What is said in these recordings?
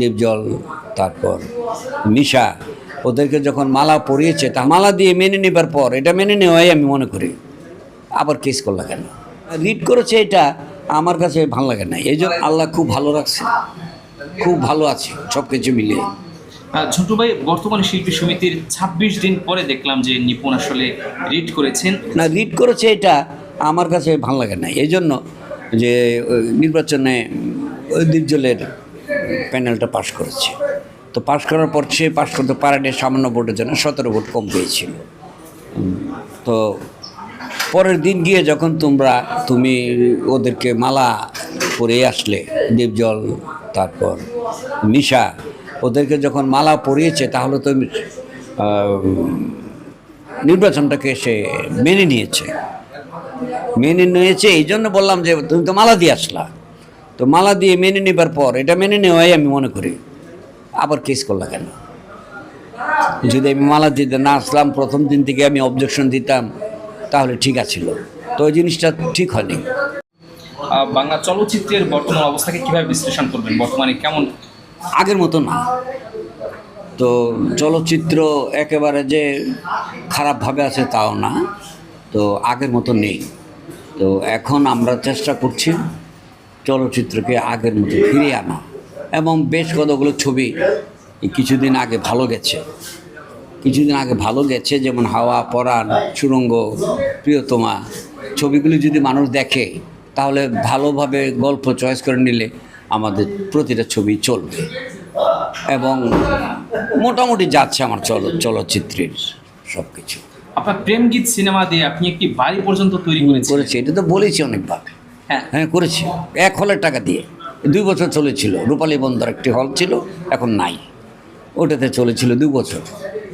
দেবজল তারপর মিশা ওদেরকে যখন মালা পরিয়েছে তা মালা দিয়ে মেনে নেবার পর এটা মেনে নেওয়াই আমি মনে করি। আবার কেস করলা কেন? রিড করেছে এটা আমার কাছে ভালো লাগে না এই জন্য আল্লাহ খুব ভালো রাখছে। খুব ভালো আছে সব কিছু মিলিয়ে ঝন্টু ভাই বর্তমানে শিল্পী সমিতির ছাব্বিশ দিন পরে দেখলাম যে নিপুণ আসলে রিড করেছেন। না রিড করেছে এটা আমার কাছে ভালো লাগে না এই জন্য যে নির্বাচনে নির্জলের প্যানেলটা পাশ করেছে। তো পাশ করার পর সে পাশ করতে পারেনি, সামান্য ভোটের জন্য সতেরো ভোট কম পেয়েছিল। তো পরের দিন গিয়ে যখন তোমরা, তুমি ওদেরকে মালা পরে আসলে দেবজল তারপর মিশা ওদেরকে যখন মালা পরিয়েছে, তাহলে তো নির্বাচনটাকে সে মেনে নিয়েছে। মেনে নিয়েছে, এই জন্য বললাম যে তুমি তো মালা দিয়ে আসলা। তো মালা দিয়ে মেনে নেবার পর এটা মেনে নেওয়াই আমি মনে করি। আবার কেস করলা কেন? যদি আমি মালা দিতে না আসলাম প্রথম দিন থেকে আমি অবজেকশন দিতাম তাহলে ঠিক আছিল তো ওই জিনিসটা ঠিক হয়নি। বাংলা চলচ্চিত্রের বর্তমান অবস্থাকে কীভাবে বিশ্লেষণ করবেন? বর্তমানে কেমন? আগের মতো না। তো চলচ্চিত্র একেবারে যে খারাপভাবে আছে তাও না। তো আগের মতো নেই। তো এখন আমরা চেষ্টা করছি চলচ্চিত্রকে আগের মতো ফিরিয়ে আনা এবং বেশ কতগুলো ছবি কিছুদিন আগে ভালো গেছে। কিছুদিন আগে ভালো গেছে যেমন হাওয়া পরাণ সুরঙ্গ প্রিয়তমা। ছবিগুলি যদি মানুষ দেখে তাহলে ভালোভাবে গল্প চয়েস করে নিলে আমাদের প্রতিটা ছবি চলবে এবং মোটামুটি যাচ্ছে আমার চল চলচ্চিত্রের সব কিছু আপনার প্রেমগীত সিনেমা দিয়ে আপনি একটি বাড়ি পর্যন্ত তৈরি করেছেন করেছি এটা তো বলেছি অনেকবার। হ্যাঁ। হ্যাঁ করেছি। এক হলের টাকা দিয়ে। দুই বছর চলেছিল। রূপালী বন্দর একটি হল ছিল এখন নাই। ওটাতে চলেছিল দুই বছর।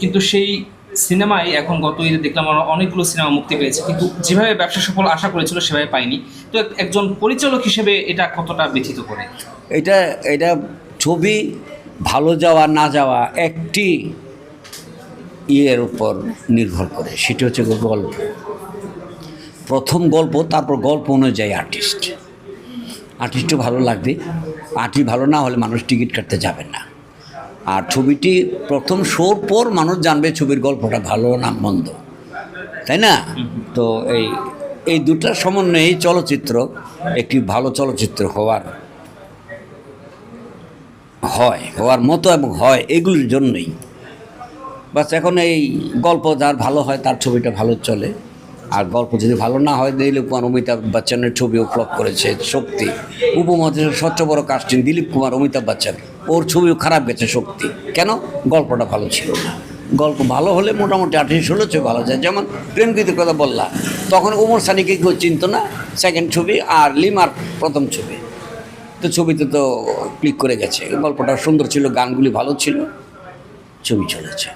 কিন্তু সেই সিনেমায় এখন গত ঈদে দেখলাম আমরা অনেকগুলো সিনেমা মুক্তি পেয়েছে। কিন্তু যেভাবে ব্যবসা সফল আশা করেছিল সেভাবে পাইনি। তো একজন পরিচালক হিসেবে এটা কতটা ব্যথিত করে? এটা এটা ছবি ভালো যাওয়া না যাওয়া একটি ইয়ের উপর নির্ভর করে। সেটি হচ্ছে গল্প। প্রথম গল্প, তারপর গল্প অনুযায়ী আর্টিস্ট আর্টিস্টও ভালো লাগবে। আর্টিস্ট ভালো না হলে মানুষ টিকিট কাটতে যাবে না। আর ছবিটি প্রথম শোর পর মানুষ জানবে ছবির গল্পটা ভালো না মন্দ। তাই না? তো এই এই দুটার সমন্বয়ে চলচ্চিত্র একটি ভালো চলচ্চিত্র হওয়ার, হয়, হওয়ার মতো এবং হয় এগুলির জন্যই। বাস এখন এই গল্প যার ভালো হয় তার ছবিটা ভালো চলে। আর গল্প যদি ভালো না হয়, দিলীপ কুমার অমিতাভ বচ্চনের ছবিও ফ্লপ করেছে। শক্তি। উপমহাদেশের সবচেয়ে বড় কাস্টিং দিলীপ কুমার, অমিতাভ বচ্চন। ওর ছবিও খারাপ গেছে শক্তি। কেন? গল্পটা ভালো ছিল না। গল্প ভালো হলে মোটামুটি আঠাশ হলে ছবি ভালো যায়। যেমন প্রেমকৃতির কথা বললাম তখন ওমর সানিকে কেউ চিনত না সেকেন্ড ছবি, আর লিমার প্রথম ছবি। তো ছবিতে তো ক্লিক করে গেছে। গল্পটা সুন্দর ছিল, গানগুলি ভালো ছিল, ছবি চলেছে।